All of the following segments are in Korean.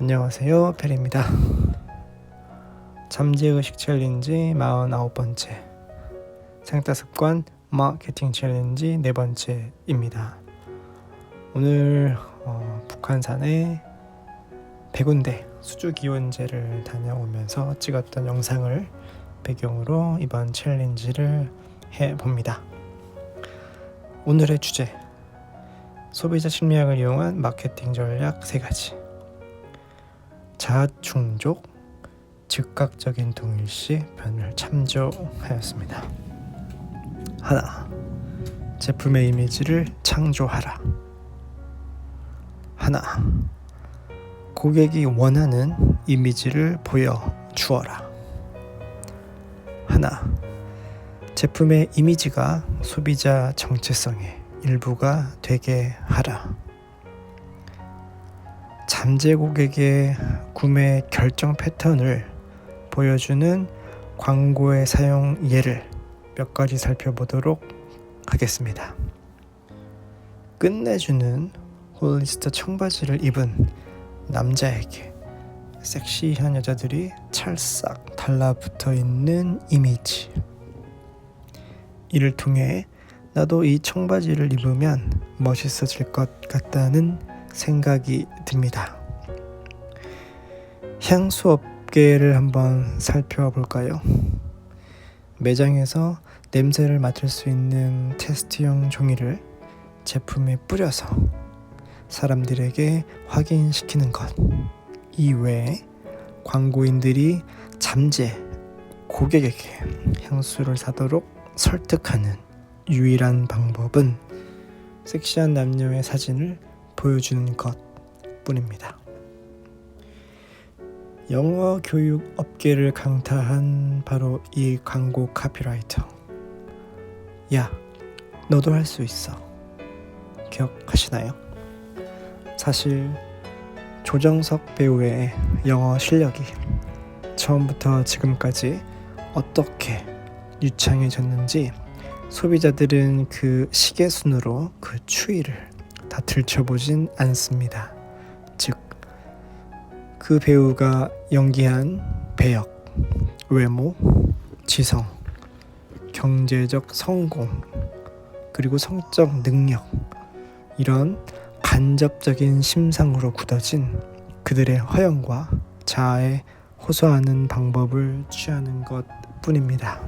안녕하세요 페리입니다. 잠재의식 챌린지 49번째 생따습관 마케팅 챌린지 네 번째입니다. 오늘 어, 북한산에 백운대 수주기원제를 다녀오면서 찍었던 영상을 배경으로 이번 챌린지를 해봅니다. 오늘의 주제 소비자 심리학을 이용한 마케팅 전략 3가지 자충족 즉각적인 동일시 변을 참조하였습니다. 하나 제품의 이미지를 창조하라. 하나 고객이 원하는 이미지를 보여 주어라. 하나 제품의 이미지가 소비자 정체성의 일부가 되게 하라. 잠재 고객의 구매 결정 패턴을 보여주는 광고의 사용 예를 몇 가지 살펴보도록 하겠습니다. 끝내주는 홀리스트 청바지를 입은 남자에게 섹시한 여자들이 찰싹 달라붙어 있는 이미지. 이를 통해 나도 이 청바지를 입으면 멋있어질 것 같다는 생각이 듭니다. 향수 업계를 한번 살펴볼까요? 매장에서 냄새를 맡을 수 있는 테스트용 종이를 제품에 뿌려서 사람들에게 확인시키는 것 이외에 광고인들이 잠재 고객에게 향수를 사도록 설득하는 유일한 방법은 섹시한 남녀의 사진을 보여주는 것 뿐입니다. 영어 교육 업계를 강타한 바로 이 광고 카피라이터. 야, 너도 할 수 있어. 기억하시나요? 사실 조정석 배우의 영어 실력이 처음부터 지금까지 어떻게 유창해졌는지 소비자들은 그 시계순으로 그 추이를 다 들춰보진 않습니다. 즉, 그 배우가 연기한 배역, 외모, 지성, 경제적 성공, 그리고 성적 능력, 이런 간접적인 심상으로 굳어진 그들의 허영과 자아에 호소하는 방법을 취하는 것 뿐입니다.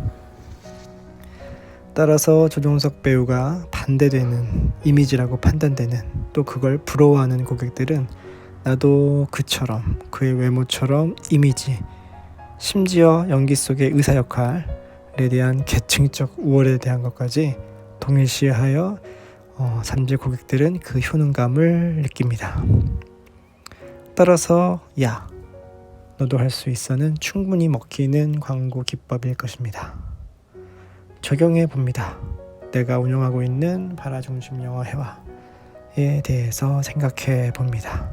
따라서 조종석 배우가 반대되는 이미지라고 판단되는 또 그걸 부러워하는 고객들은 나도 그처럼 그의 외모처럼 이미지 심지어 연기 속의 의사 역할에 대한 계층적 우월에 대한 것까지 동일시하여 어, 잠재 고객들은 그 효능감을 느낍니다. 따라서 야 너도 할 수 있어는 충분히 먹히는 광고 기법일 것입니다. 적용해 봅니다. 내가 운영하고 있는 바라 중심 영어 회화에 대해서 생각해 봅니다.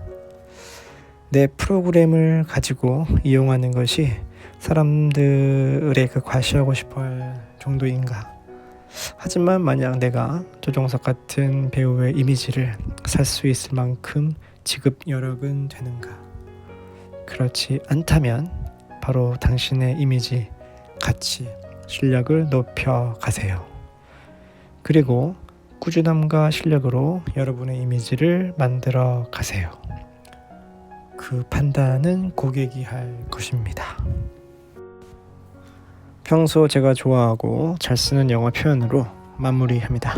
내 프로그램을 가지고 이용하는 것이 사람들의 그 과시하고 싶어 할 정도인가? 하지만 만약 내가 조정석 같은 배우의 이미지를 살 수 있을 만큼 지급 여력은 되는가? 그렇지 않다면 바로 당신의 이미지, 가치, 실력을 높여 가세요. 그리고 꾸준함과 실력으로 여러분의 이미지를 만들어 가세요. 그 판단은 고객이 할 것입니다. 평소 제가 좋아하고 잘 쓰는 영어 표현으로 마무리합니다.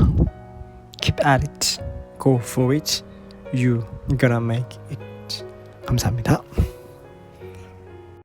Keep at it, go for it, you gonna make it. 감사합니다.